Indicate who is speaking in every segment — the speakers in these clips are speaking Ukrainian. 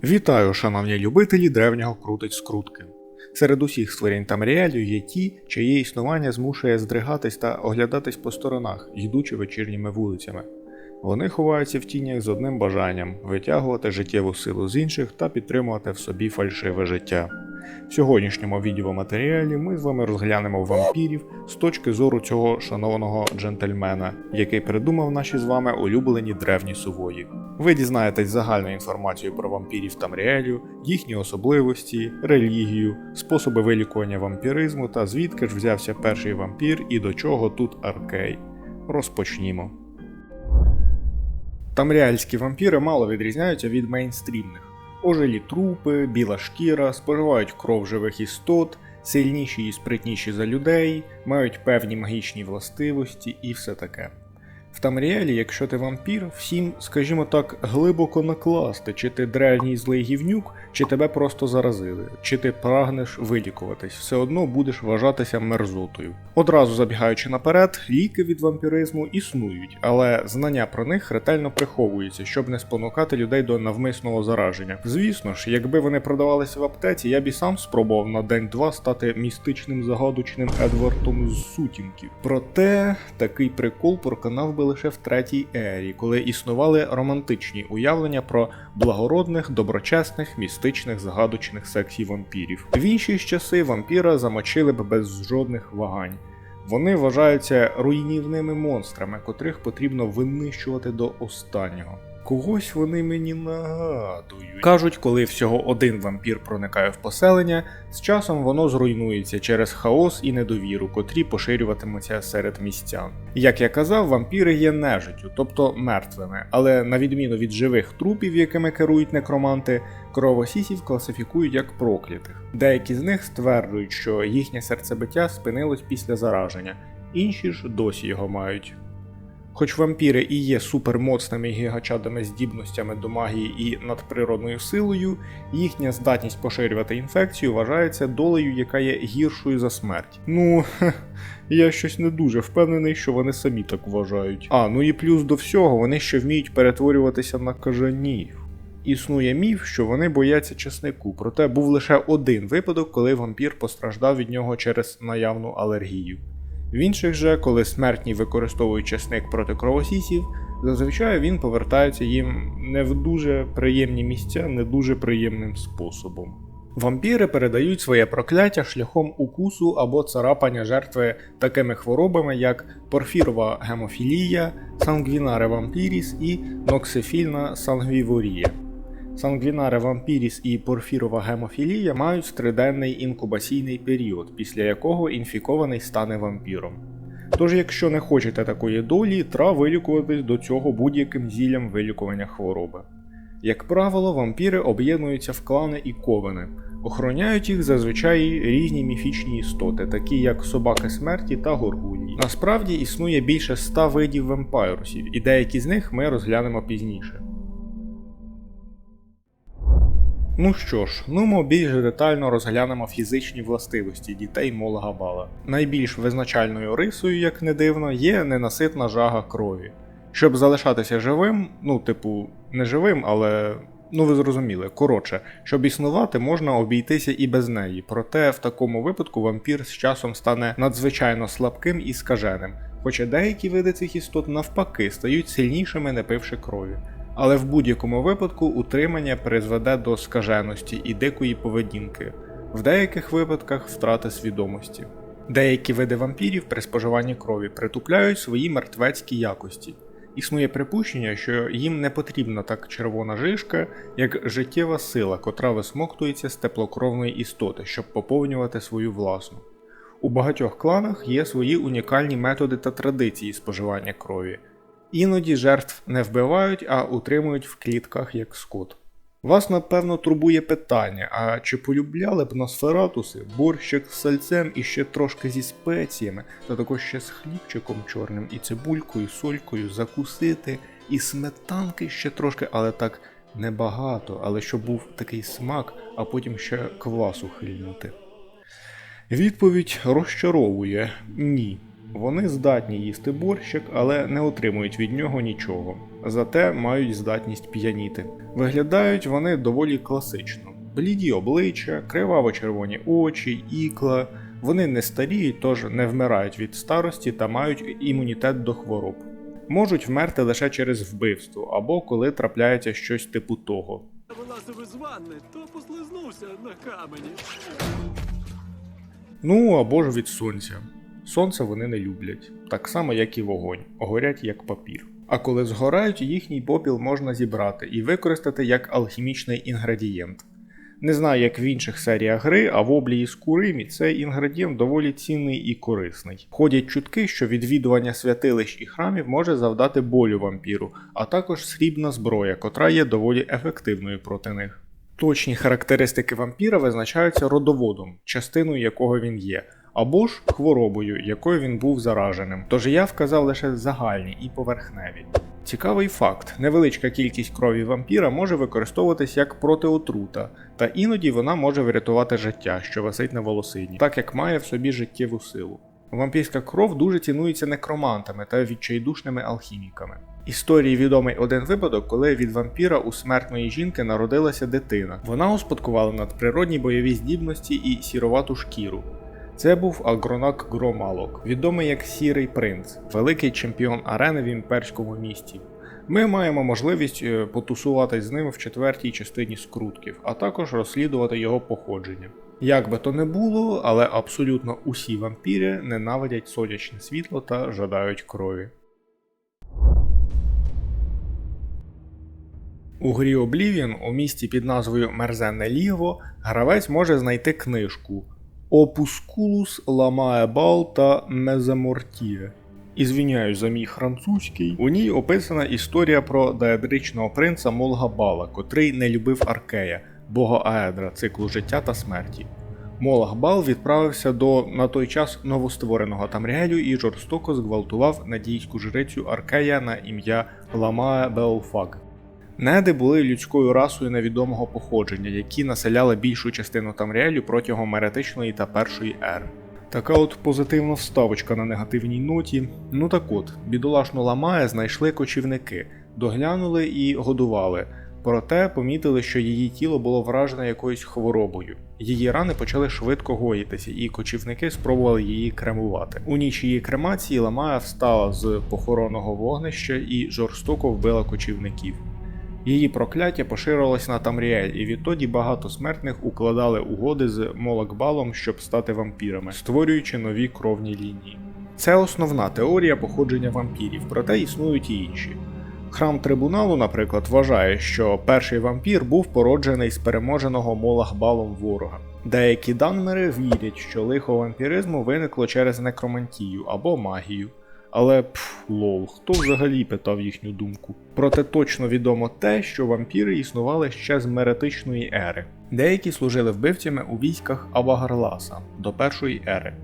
Speaker 1: Вітаю, шановні любителі древнього крутить скрутки. Серед усіх створінь Тамріелю є ті, чиє існування змушує здригатись та оглядатись по сторонах, йдучи вечірніми вулицями. Вони ховаються в тінях з одним бажанням витягувати життєву силу з інших та підтримувати в собі фальшиве життя. В сьогоднішньому відеоматеріалі ми з вами розглянемо вампірів з точки зору цього шанованого джентльмена, який придумав наші з вами улюблені древні сувої. Ви дізнаєтесь загальну інформацію про вампірів Тамріелю, їхні особливості, релігію, способи вилікування вампіризму та звідки ж взявся перший вампір і до чого тут аркей. Розпочнімо. Тамріальські вампіри мало відрізняються від мейнстрімних. Ожилі трупи, біла шкіра, споживають кров живих істот, сильніші і спритніші за людей, мають певні магічні властивості і все таке. Тамріелі, якщо ти вампір, всім, скажімо так, глибоко накласти, чи ти древній злий гівнюк, чи тебе просто заразили, чи ти прагнеш вилікуватись, все одно будеш вважатися мерзотою. Одразу забігаючи наперед, ліки від вампіризму існують, але знання про них ретельно приховуються, щоб не спонукати людей до навмисного зараження. Звісно ж, якби вони продавалися в аптеці, я б і сам спробував на день-два стати містичним загадочним Едвардом з сутінків. Проте такий прикол проканав би лише в третій ері, коли існували романтичні уявлення про благородних, доброчесних, містичних, загадочних сексів вампірів. В інші часи вампіра замочили б без жодних вагань. Вони вважаються руйнівними монстрами, котрих потрібно винищувати до останнього. Когось вони мені нагадують. Кажуть, коли всього один вампір проникає в поселення, з часом воно зруйнується через хаос і недовіру, котрі поширюватимуться серед містян. Як я казав, вампіри є нежиттю, тобто мертвими, але на відміну від живих трупів, якими керують некроманти, кровосісів класифікують як проклятих. Деякі з них стверджують, що їхнє серцебиття спинилось після зараження, інші ж досі його мають. Хоч вампіри і є супермоцними гігачадами здібностями до магії і надприродною силою, їхня здатність поширювати інфекцію вважається долею, яка є гіршою за смерть. Ну, я щось не дуже впевнений, що вони самі так вважають. А, ну і плюс до всього, вони ще вміють перетворюватися на кажанів. Існує міф, що вони бояться чеснику, проте був лише один випадок, коли вампір постраждав від нього через наявну алергію. В інших же, коли смертні використовують чесник проти кровосісів, зазвичай він повертається їм не в дуже приємні місця, не дуже приємним способом. Вампіри передають своє прокляття шляхом укусу або царапання жертви такими хворобами, як порфірова гемофілія, сангвінаре вампіріс і ноксифільна сангвіворія. Сангвінаре вампіріс і порфірова гемофілія мають триденний інкубаційний період, після якого інфікований стане вампіром. Тож, якщо не хочете такої долі, треба вилікуватись до цього будь-яким зіллям вилікування хвороби. Як правило, вампіри об'єднуються в клани і ковени, охороняють їх зазвичай різні міфічні істоти, такі як собаки смерті та горгулії. Насправді існує більше ста видів вампайрусів, і деякі з них ми розглянемо пізніше. Ну що ж, ну ми більш детально розглянемо фізичні властивості дітей Молага Бала. Найбільш визначальною рисою, як не дивно, є ненаситна жага крові. Щоб залишатися живим, ну, типу, не живим, але. Ну, ви зрозуміли, коротше, щоб існувати, можна обійтися і без неї, проте в такому випадку вампір з часом стане надзвичайно слабким і скаженим, хоча деякі види цих істот навпаки стають сильнішими, не пивши крові. Але в будь-якому випадку утримання призведе до скаженості і дикої поведінки, в деяких випадках втрати свідомості. Деякі види вампірів при споживанні крові притупляють свої мертвецькі якості. Існує припущення, що їм не потрібна так червона жишка, як життєва сила, котра висмоктується з теплокровної істоти, щоб поповнювати свою власну. У багатьох кланах є свої унікальні методи та традиції споживання крові. Іноді жертв не вбивають, а утримують в клітках як скот. Вас напевно турбує питання: а чи полюбляли б носфератуси борщик з сальцем і ще трошки зі спеціями, та також ще з хлібчиком чорним і цибулькою, солькою закусити, і сметанки ще трошки, але так небагато, але щоб був такий смак, а потім ще квасу хильнути. Відповідь розчаровує ні. Вони здатні їсти борщик, але не отримують від нього нічого. Зате мають здатність п'яніти. Виглядають вони доволі класично: бліді обличчя, криваво-червоні очі, ікла. Вони не старіють, тож не вмирають від старості та мають імунітет до хвороб. Можуть вмерти лише через вбивство або коли трапляється щось типу того.
Speaker 2: вилазив із ванни, то послизнувся на камені.
Speaker 1: Ну або ж від сонця. Сонце вони не люблять, так само як і вогонь, горять як папір. А коли згорають, їхній попіл можна зібрати і використати як алхімічний інгредієнт. Не знаю, як в інших серіях гри, а в облії з Куримі цей інгредієнт доволі цінний і корисний. Ходять чутки, що відвідування святилищ і храмів може завдати болю вампіру, а також срібна зброя, котра є доволі ефективною проти них. Точні характеристики вампіра визначаються родоводом, частиною якого він є, або ж хворобою, якою він був зараженим. Тож я вказав лише загальні і поверхневі. Цікавий факт: невеличка кількість крові вампіра може використовуватись як протиотрута, та іноді вона може врятувати життя, що висить на волосині, так як має в собі життєву силу. Вампірська кров дуже цінується некромантами та відчайдушними алхіміками. Історії відомий один випадок, коли від вампіра у смертної жінки народилася дитина. Вона успадкувала надприродні бойові здібності і сіровату шкіру. Це був агронак Громалок, відомий як Сірий Принц, великий чемпіон арени в імперському місті. Ми маємо можливість е, потусуватись з ним в четвертій частині скрутків, а також розслідувати його походження. Як би то не було, але абсолютно усі вампіри ненавидять сонячне світло та жадають крові. У грі Oblivion у місті під назвою Мерзенне Ліво гравець може знайти книжку Опускулус Ламаебал та Меземортіє. І звіняюсь за мій французький. У ній описана історія про деедричного принца Молгабала, котрий не любив Аркея, бога Аедра, циклу життя та смерті. Молахбал відправився до на той час новоствореного Тамріелю і жорстоко зґвалтував надійську жрицю Аркея на ім'я Ламае Беолфаг. Неди були людською расою невідомого походження, які населяли більшу частину Тамріелю протягом еретичної та першої ери. Така от позитивна вставочка на негативній ноті. Ну так от, бідолашну ламає знайшли кочівники, доглянули і годували. Проте помітили, що її тіло було вражене якоюсь хворобою. Її рани почали швидко гоїтися, і кочівники спробували її кремувати. У ніч її кремації Ламая встала з похоронного вогнища і жорстоко вбила кочівників. Її прокляття поширилось на Тамріель, і відтоді багато смертних укладали угоди з Молакбалом, щоб стати вампірами, створюючи нові кровні лінії. Це основна теорія походження вампірів, проте існують і інші. Храм трибуналу, наприклад, вважає, що перший вампір був породжений з переможеного Молахбалом ворога. Деякі данмери вірять, що лихо вампіризму виникло через некромантію або магію. Але пф, лол, хто взагалі питав їхню думку? Проте точно відомо те, що вампіри існували ще з меретичної ери. Деякі служили вбивцями у військах Абагарласа до першої ери.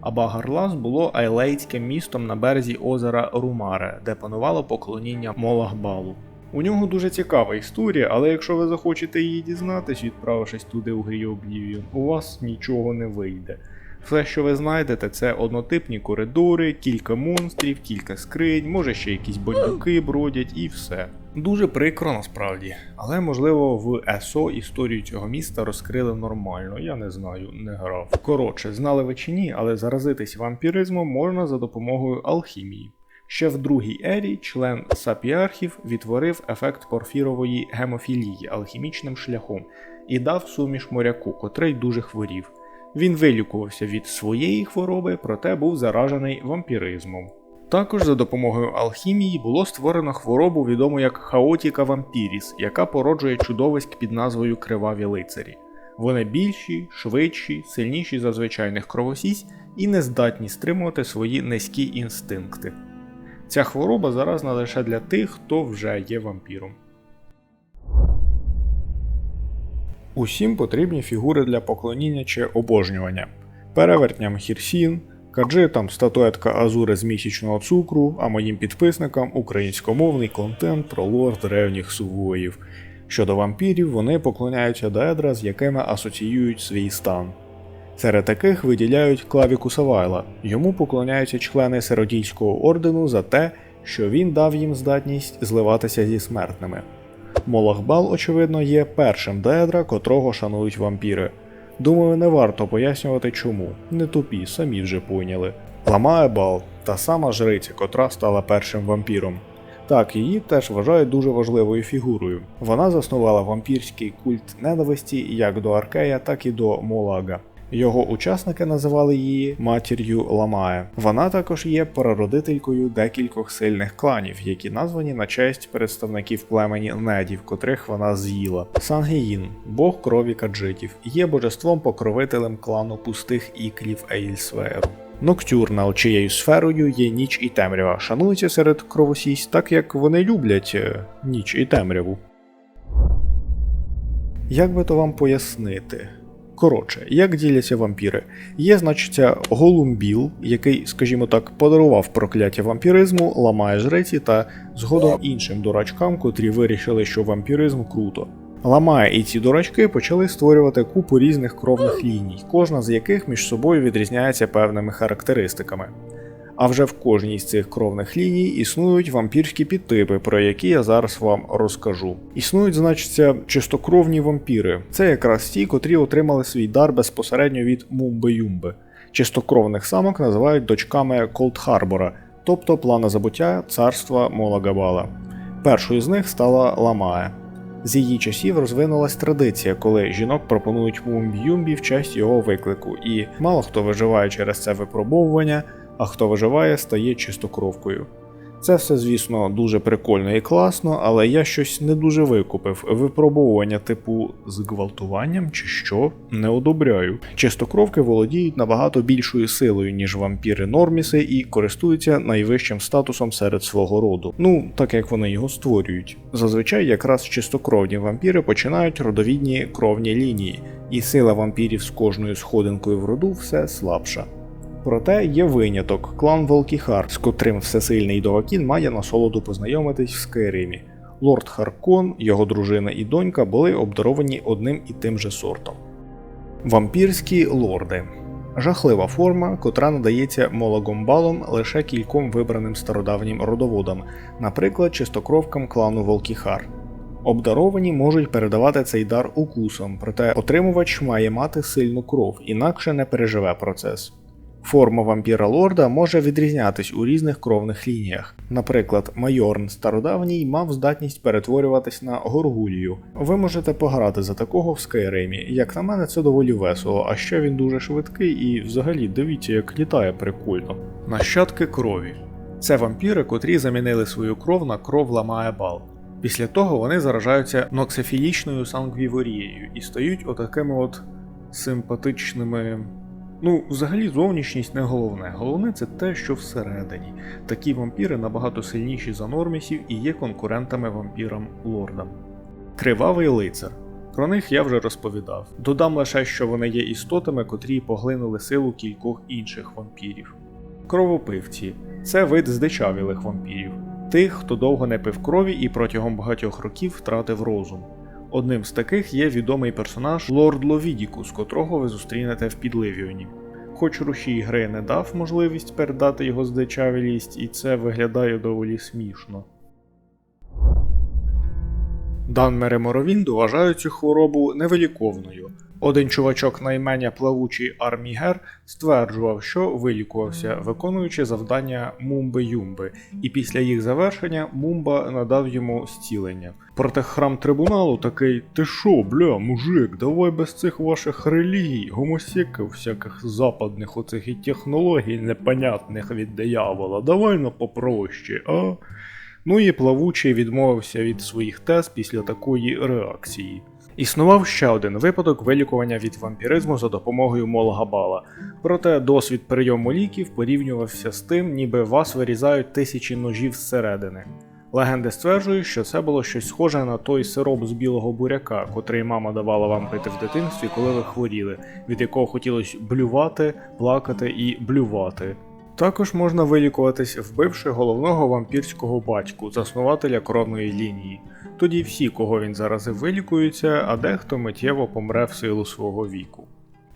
Speaker 1: Абагарлас було айлейським містом на березі озера Румаре, де панувало поклоніння Молахбалу. У нього дуже цікава історія, але якщо ви захочете її дізнатись, відправившись туди у грі Oblivion, у вас нічого не вийде. Все, що ви знайдете, це однотипні коридори, кілька монстрів, кілька скринь, може ще якісь бандюки бродять і все. Дуже прикро насправді, але можливо в ЕСО історію цього міста розкрили нормально, я не знаю, не грав. Коротше, знали ви чи ні, але заразитись вампіризмом можна за допомогою алхімії. Ще в другій ері член сапіархів відтворив ефект порфірової гемофілії алхімічним шляхом і дав суміш моряку, котрий дуже хворів. Він вилікувався від своєї хвороби, проте був заражений вампіризмом. Також за допомогою алхімії було створено хворобу, відому як хаотіка вампіріс, яка породжує чудовиськ під назвою Криваві лицарі. Вони більші, швидші, сильніші за звичайних кровосісь і не здатні стримувати свої низькі інстинкти. Ця хвороба заразна лише для тих, хто вже є вампіром. Усім потрібні фігури для поклоніння чи обожнювання. Перевертням хірсін, каджитам статуетка Азури з місячного цукру, а моїм підписникам українськомовний контент про лор древніх сувоїв. Щодо вампірів, вони поклоняються дедра, з якими асоціюють свій стан. Серед таких виділяють Клавікуса Вайла. Йому поклоняються члени Сиродійського ордену за те, що він дав їм здатність зливатися зі смертними. Молахбал, очевидно, є першим деедра, котрого шанують вампіри. Думаю, не варто пояснювати чому. Не тупі, самі вже поняли. Ламаебал та сама жриця, котра стала першим вампіром. Так, її теж вважають дуже важливою фігурою. Вона заснувала вампірський культ ненависті як до Аркея, так і до Молага. Його учасники називали її матір'ю Ламая. Вона також є прародителькою декількох сильних кланів, які названі на честь представників племені недів, котрих вона з'їла. Сангеїн, бог крові каджитів, є божеством-покровителем клану пустих іклів Ейльсвеєру. Ноктюрнал, чиєю сферою є ніч і темрява, шанується серед кровосість, так як вони люблять е, ніч і темряву. Як би то вам пояснити? Коротше, як діляться вампіри? Є, значиться, Голумбіл, який, скажімо так, подарував прокляття вампіризму, ламає жреці та згодом іншим дурачкам, котрі вирішили, що вампіризм круто. Ламає і ці дурачки почали створювати купу різних кровних ліній, кожна з яких між собою відрізняється певними характеристиками. А вже в кожній з цих кровних ліній існують вампірські підтипи, про які я зараз вам розкажу. Існують, значиться, чистокровні вампіри. Це якраз ті, котрі отримали свій дар безпосередньо від Мумби-Юмби. Чистокровних самок називають дочками Колд Харбора, тобто плана забуття царства Молагабала. Першою з них стала Ламая. З її часів розвинулась традиція, коли жінок пропонують Мумбі-Юмбі в честь його виклику, і мало хто виживає через це випробовування, а хто виживає, стає чистокровкою. Це все, звісно, дуже прикольно і класно, але я щось не дуже викупив. Випробовування типу з гвалтуванням чи що не одобряю. Чистокровки володіють набагато більшою силою, ніж вампіри Норміси, і користуються найвищим статусом серед свого роду. Ну, так як вони його створюють. Зазвичай якраз чистокровні вампіри починають родовідні кровні лінії, і сила вампірів з кожною сходинкою в роду все слабша. Проте є виняток клан Волкіхар, з котрим всесильний Довакін має насолоду познайомитись в Скайримі. Лорд Харкон, його дружина і донька були обдаровані одним і тим же сортом. Вампірські лорди жахлива форма, котра надається мологомбалом лише кільком вибраним стародавнім родоводам, наприклад, чистокровкам клану Волкіхар. Обдаровані можуть передавати цей дар укусом, проте отримувач має мати сильну кров, інакше не переживе процес. Форма вампіра лорда може відрізнятись у різних кровних лініях. Наприклад, Майорн стародавній мав здатність перетворюватись на горгулію. Ви можете пограти за такого в Скайримі. Як на мене, це доволі весело, а ще він дуже швидкий і взагалі дивіться, як літає прикольно. Нащадки крові. Це вампіри, котрі замінили свою кров на кров Ламаебал. Після того вони заражаються ноксифілічною сангвіворією і стають отакими от симпатичними. Ну, взагалі, зовнішність не головне. Головне це те, що всередині. Такі вампіри набагато сильніші за нормісів і є конкурентами вампірам лордам. Кривавий лицар. Про них я вже розповідав. Додам лише, що вони є істотами, котрі поглинули силу кількох інших вампірів. Кровопивці це вид здичавілих вампірів, тих, хто довго не пив крові і протягом багатьох років втратив розум. Одним з таких є відомий персонаж Лорд Ловідікус, котрого ви зустрінете в Підливіоні. Хоч рушій гри не дав можливість передати його здичавілість, і це виглядає доволі смішно. Данмери Моровінду вважають цю хворобу невиліковною. Один чувачок на ім'я плавучий Армігер стверджував, що вилікувався, виконуючи завдання Мумби Юмби, і після їх завершення Мумба надав йому зцілення. Проте храм трибуналу такий: Ти шо, бля, мужик, давай без цих ваших релігій, гомосеків, всяких западних оцих і технологій непонятних від диявола, давай на попроще, а? Ну і плавучий відмовився від своїх тез після такої реакції. Існував ще один випадок вилікування від вампіризму за допомогою Молгабала, проте досвід прийому ліків порівнювався з тим, ніби вас вирізають тисячі ножів зсередини. Легенди стверджують, що це було щось схоже на той сироп з білого буряка, котрий мама давала вам пити в дитинстві, коли ви хворіли, від якого хотілося блювати, плакати і блювати. Також можна вилікуватись, вбивши головного вампірського батьку, заснувателя кровної лінії. Тоді всі, кого він заразив, вилікуються, а дехто миттєво помре в силу свого віку.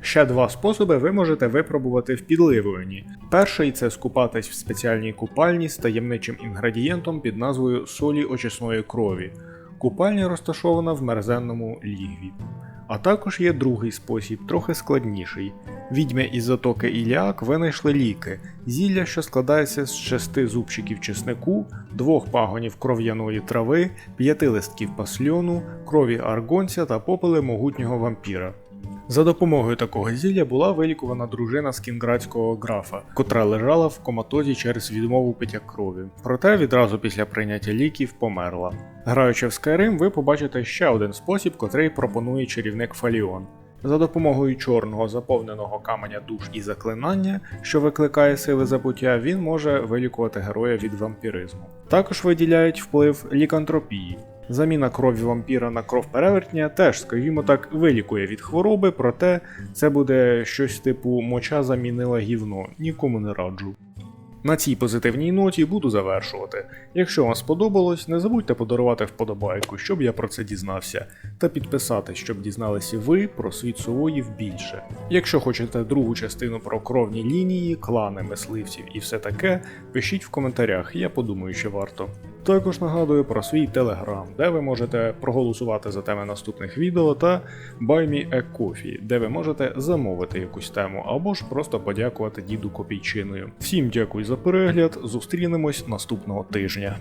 Speaker 1: Ще два способи ви можете випробувати в підливуванні. Перший це скупатись в спеціальній купальні з таємничим інгредієнтом під назвою солі очисної крові. Купальня розташована в мерзенному лігві. А також є другий спосіб, трохи складніший. Відьми із затоки Іліак винайшли ліки, зілля, що складається з шести зубчиків чеснику, двох пагонів кров'яної трави, п'яти листків пасльону, крові аргонця та попели могутнього вампіра. За допомогою такого зілля була вилікувана дружина з кінградського графа, котра лежала в коматозі через відмову пиття крові. Проте відразу після прийняття ліків померла. Граючи в Skyrim, ви побачите ще один спосіб, котрий пропонує чарівник Фаліон. За допомогою чорного заповненого каменя душ і заклинання, що викликає сили забуття, він може вилікувати героя від вампіризму. Також виділяють вплив лікантропії. Заміна крові вампіра на кров перевертня теж, скажімо так, вилікує від хвороби, проте це буде щось типу моча замінила гівно, нікому не раджу. На цій позитивній ноті буду завершувати. Якщо вам сподобалось, не забудьте подарувати вподобайку, щоб я про це дізнався, та підписати, щоб дізналися ви про світ сувоїв більше. Якщо хочете другу частину про кровні лінії, клани мисливців і все таке, пишіть в коментарях, я подумаю, що варто. Також нагадую про свій телеграм, де ви можете проголосувати за теми наступних відео та Buy Me a Coffee, де ви можете замовити якусь тему або ж просто подякувати діду копійчиною. Всім дякую за перегляд, зустрінемось наступного тижня.